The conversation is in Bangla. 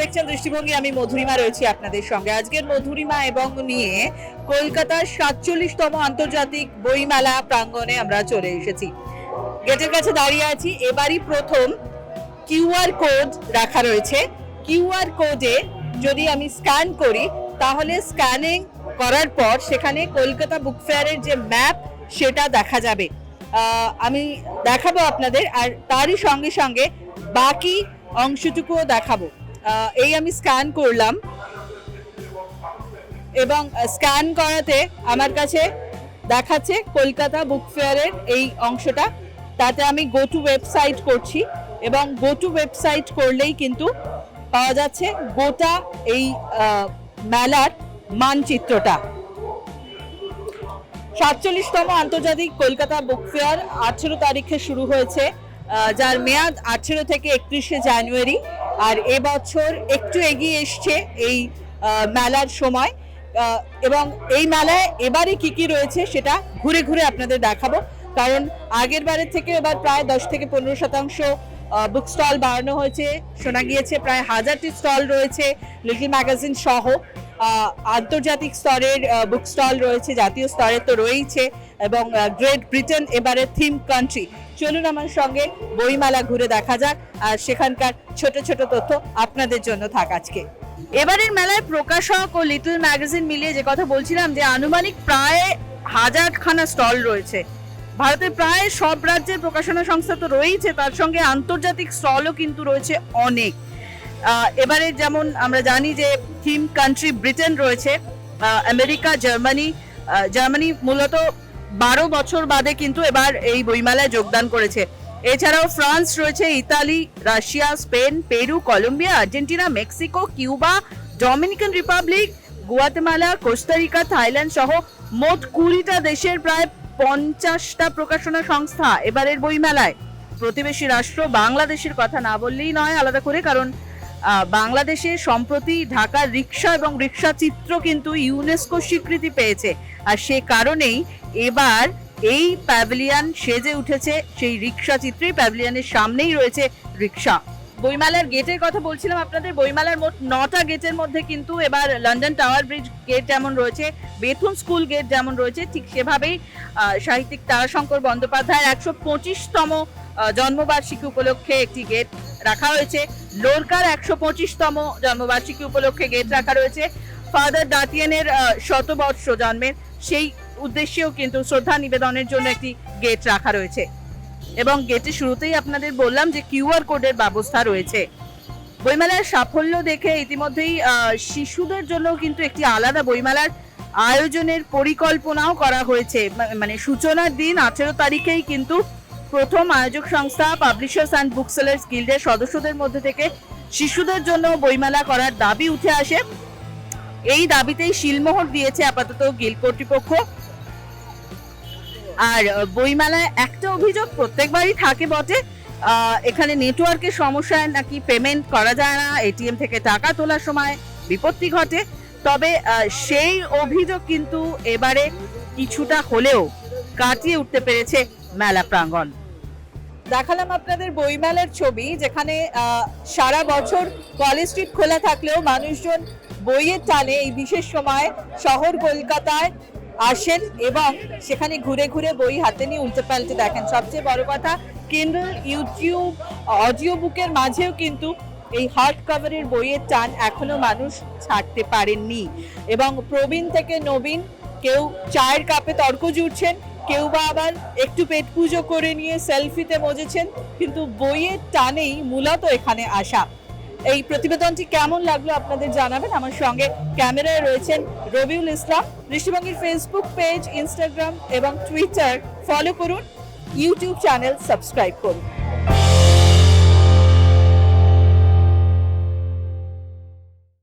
দেখছেন দৃষ্টিভঙ্গি, আমি মধুরিমা রয়েছি আপনাদের সঙ্গে। আজকের মধুরিমা এবং নিয়ে কলকাতার সাতচল্লিশতম আন্তর্জাতিক বইমেলা প্রাঙ্গণে আমরা চলে এসেছি। গেটের কাছে দাঁড়িয়ে আছি। এবারই প্রথম কিউআর কোড রাখা রয়েছে। কিউআর কোডে যদি আমি স্ক্যান করি, তাহলে স্ক্যানিং করার পর সেখানে কলকাতা বুক ফেয়ারের যে ম্যাপ, সেটা দেখা যাবে। আমি দেখাবো আপনাদের, আর তারই সঙ্গে সঙ্গে বাকি অংশটুকুও দেখাবো। এই আমি স্ক্যান করলাম। এবং স্ক্যান করাতে আমার কাছে দেখাচ্ছে কলকাতা বুক ফেয়ারের এই অংশটা। তাতে আমি গো টু ওয়েবসাইট করছি এবং গো টু ওয়েবসাইট করলেই কিন্তু পাওয়া যাচ্ছে গোটা এই মেলার মানচিত্রটা। সাতচল্লিশতম আন্তর্জাতিক কলকাতা বুক ফেয়ার আঠেরো তারিখে শুরু হয়েছে। যার মেয়াদ আঠেরো থেকে একত্রিশে জানুয়ারি, আর এবছর একটু এগিয়ে এসছে এই মেলার সময়। এবং এই মেলায় এবারে কি কি রয়েছে সেটা ঘুরে ঘুরে আপনাদের দেখাবো। কারণ আগের বারের থেকে এবার প্রায় দশ থেকে পনেরো শতাংশ বুক স্টল বাড়ানো হয়েছে। শোনা গিয়েছে প্রায় হাজারটি স্টল রয়েছে। লিটল ম্যাগাজিন সহ আন্তর্জাতিক স্তরের বুক স্টল রয়েছে, জাতীয় স্তরে তো রয়েইছে, এবং গ্রেট ব্রিটেন এবারে থিম কান্ট্রি চলুন আমার সঙ্গে বইমেলা ঘুরে দেখা যাক, আর সেখানকার ছোট ছোট তথ্য আপনাদের জন্য থাক আজকে। এবারের মেলায় প্রকাশক ও লিটল ম্যাগাজিন মিলিয়ে যে কথা বলছিলাম, যে আনুমানিক প্রায় হাজারখানা স্টল রয়েছে। ভারতের প্রায় সব রাজ্যের প্রকাশনা সংস্থা তো রয়েছে তার সঙ্গে আন্তর্জাতিক স্টলও কিন্তু রয়েছে অনেক। এবারে যেমন আমরা জানি যে থিম কান্ট্রি ব্রিটেন রয়েছে আমেরিকা, জার্মানি জার্মানি মূলত বারো বছর বাদে কিন্তু এবার এই বইমেলায় যোগদান করেছে। এছাড়াও ফ্রান্স রয়েছে, Italy, Russia, Spain, Peru, Colombia, Argentina, Mexico, Cuba, Dominican Republic, Guatemala, Costa Rica, Thailand সহ মোট কুড়িটা দেশের প্রায় পঞ্চাশটা প্রকাশনা সংস্থা এবারের বইমেলায়। প্রতিবেশী রাষ্ট্র বাংলাদেশের কথা না বললেই নয়, আলাদা করে, কারণ বাংলাদেশে সম্প্রতি ঢাকার রিক্সা এবং রিক্সা চিত্র কিন্তু ইউনেস্কো স্বীকৃতি পেয়েছে। আর সে কারণেই এবার এই প্যাভিলিয়ন সেজে উঠেছে, সেই রিক্সা চিত্রেই প্যাভিলিয়নের সামনেই রয়েছে রিক্সা বইমেলার গেটের কথা বলছিলাম আপনাদের, বইমেলার মোট নটা গেটের মধ্যে কিন্তু এবার লন্ডন টাওয়ার ব্রিজ গেট যেমন রয়েছে, বেথুন স্কুল গেট যেমন রয়েছে, ঠিক সেভাবেই সাহিত্যিক তারাশঙ্কর বন্দ্যোপাধ্যায়ের একশো পঁচিশতম জন্মবার্ষিকী উপলক্ষে একটি গেট রাখা হয়েছে। লোরকার একশো পঁচিশতম জন্মবার্ষিকী উপলক্ষে গেট রাখা রয়েছে। ফাদার দাতিয়ানের শতবর্ষ জন্মের সেই উদ্দেশ্যেও কিন্তু শ্রদ্ধা নিবেদনের জন্য একটি গেট রাখা রয়েছে। এবং গেটের শুরুতেই আপনাদের বললাম যে কিউআর কোডের ব্যবস্থা রয়েছে। বইমেলার সাফল্য দেখে ইতিমধ্যেই শিশুদের জন্য কিন্তু একটি আলাদা বইমেলার আয়োজনের পরিকল্পনাও করা হয়েছে। মানে সূচনার দিন আঠেরো তারিখেই কিন্তু প্রথম আয়োজক সংস্থা পাবলিশার্স অ্যান্ড বুকসেলার্স গিল্ডের সদস্যদের মধ্যে থেকে শিশুদের জন্য বইমেলা করার দাবি উঠে আসে। এই দাবিতেই শিলমোহর দিয়েছে আপাতত গিল্ড কর্তৃপক্ষ। আর বইমেলায় একটা অভিযোগ প্রত্যেকবারই থাকে বটে। এখানে নেটওয়ার্কের সমস্যায় নাকি পেমেন্ট করা যায় না, এটিএম থেকে টাকা তোলার সময় বিপত্তি ঘটে। তবে সেই অভিযোগ কিন্তু এবারে কিছুটা হলেও কাটিয়ে উঠতে পেরেছে মেলা প্রাঙ্গণ। দেখালাম আপনাদের বইমেলার ছবি, যেখানে সারা বছর কলেজ স্ট্রিট খোলা থাকলেও মানুষজন বইয়ের টানে এই বিশেষ সময় শহর কলকাতায় আসেন এবং সেখানে ঘুরে ঘুরে বই হাতে নিয়ে উল্টে পাল্টে দেখেন। সবচেয়ে বড় কথা কিন্ডল ইউটিউব অডিও বুকের মাঝেও কিন্তু এই হার্ড কভারের বইয়ের টান এখনও মানুষ ছাড়তে পারেননি। এবং প্রবীণ থেকে নবীন, কেউ চায়ের কাপে তর্ক জুড়ছেন কেউ বা আবার একটু পেট পুজো করে নিয়ে সেলফিতে মজেছেন, কিন্তু বইয়ের টানেই মূলত এখানে আসা। এই প্রতিবেদনটি কেমন লাগল আপনাদের জানাবেন? আমার সঙ্গে ক্যামেরায় রয়েছেন রবিউল ইসলাম। দৃষ্টিভঙ্গির ফেসবুক পেজ ইনস্টাগ্রাম এবং টুইটার ফলো করুন। ইউটিউব চ্যানেল সাবস্ক্রাইব করুন।